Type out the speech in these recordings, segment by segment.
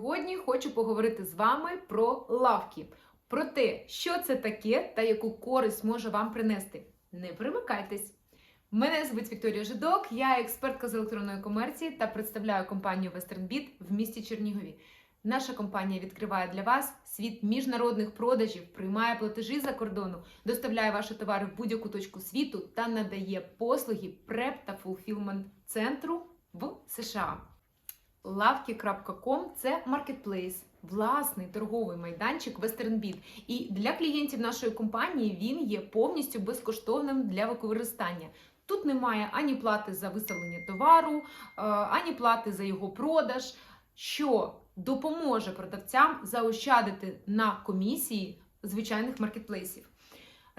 Сьогодні хочу поговорити з вами про лавки, про те, що це таке та яку користь може вам принести. Не примикайтесь! Мене звуть Вікторія Жидок, я експертка з електронної комерції та представляю компанію WesternBit в місті Чернігові. Наша компанія відкриває для вас світ міжнародних продажів, приймає платежі за кордону, доставляє ваші товари в будь-яку точку світу та надає послуги преп та фулфілмент центру в США. Lavki.com – це маркетплейс, власний торговий майданчик WesternBit. І для клієнтів нашої компанії він є повністю безкоштовним для використання. Тут немає ані плати за виставлення товару, е, ані плати за його продаж, що допоможе продавцям заощадити на комісії звичайних маркетплейсів.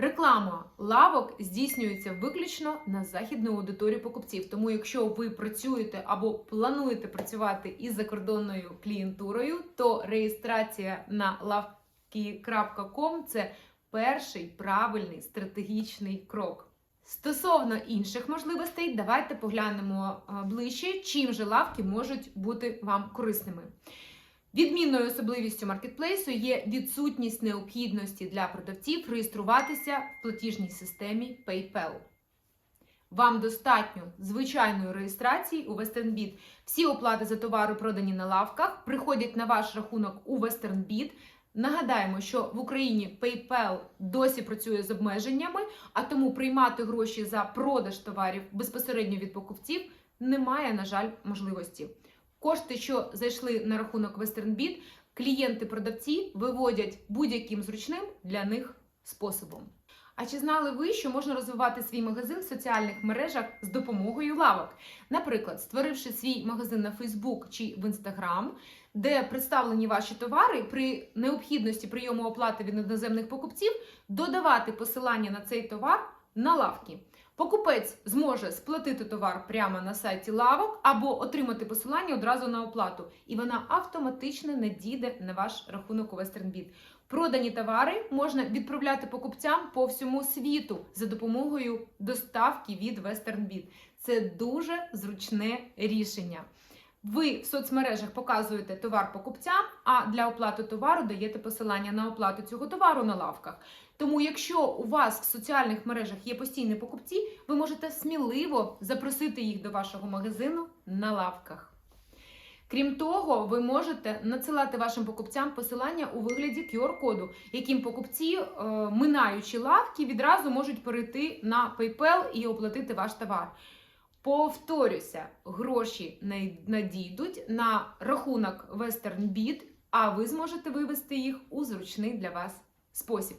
Реклама лавок здійснюється виключно на західну аудиторію покупців. Тому, якщо ви працюєте або плануєте працювати із закордонною клієнтурою, то реєстрація на lavki.com – це перший правильний стратегічний крок. Стосовно інших можливостей, давайте поглянемо е, ближче, чим же лавки можуть бути вам корисними. Відмінною особливістю маркетплейсу є відсутність необхідності для продавців реєструватися в платіжній системі PayPal. Вам достатньо звичайної реєстрації у WesternBit. Всі оплати за товари, продані на лавках, приходять на ваш рахунок у WesternBit. Нагадаємо, що в Україні PayPal досі працює з обмеженнями, а тому приймати гроші за продаж товарів безпосередньо від покупців немає, на жаль, можливості. Кошти, що зайшли на рахунок WesternBit, клієнти-продавці виводять будь-яким зручним для них способом. А чи знали ви, що можна розвивати свій магазин в соціальних мережах з допомогою лавок? Наприклад, створивши свій магазин на Facebook чи в Instagram, де представлені ваші товари при необхідності прийому оплати від іноземних покупців, додавати посилання на цей товар на лавки. Покупець зможе сплатити товар прямо на сайті лавок або отримати посилання одразу на оплату, і вона автоматично надійде на ваш рахунок у WesternBit. Продані товари можна відправляти покупцям по всьому світу за допомогою доставки від WesternBit. Це дуже зручне рішення. Ви в соцмережах показуєте товар покупцям, а для оплати товару даєте посилання на оплату цього товару на лавках. Тому, якщо у вас в соціальних мережах є постійні покупці, ви можете сміливо запросити їх до вашого магазину на лавках. Крім того, ви можете надсилати вашим покупцям посилання у вигляді QR-коду, яким покупці, е, минаючи лавки, відразу можуть перейти на PayPal і оплатити ваш товар. Повторюся, гроші надійдуть на рахунок WesternBit, а ви зможете вивести їх у зручний для вас спосіб.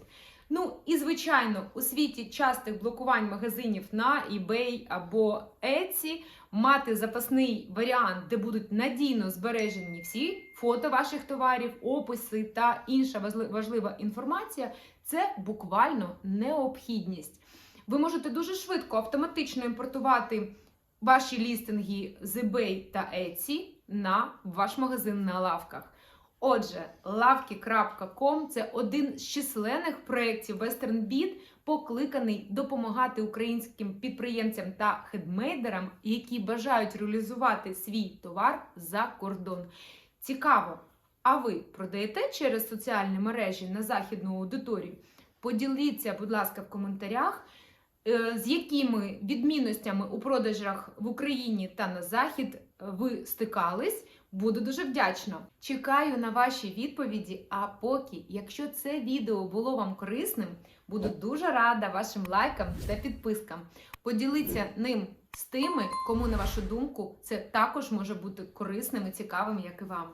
Ну і звичайно, у світі частих блокувань магазинів на eBay або Etsy мати запасний варіант, де будуть надійно збережені всі фото ваших товарів, описи та інша важлива інформація це буквально необхідність. Ви можете дуже швидко автоматично імпортувати ваші лістинги з eBay та Etsy на ваш магазин на лавках. Отже, lavki.com – це один з численних проєктів WesternBit, покликаний допомагати українським підприємцям та хедмейдерам, які бажають реалізувати свій товар за кордон. Цікаво! А ви продаєте через соціальні мережі на західну аудиторію? Поділіться, будь ласка, в коментарях. З якими відмінностями у продажах в Україні та на захід ви стикались? Буду дуже вдячна. Чекаю на ваші відповіді. А поки, якщо це відео було вам корисним, буду дуже рада вашим лайкам та підпискам. Поділіться ним з тими, кому, на вашу думку, це також може бути корисним і цікавим, як і вам.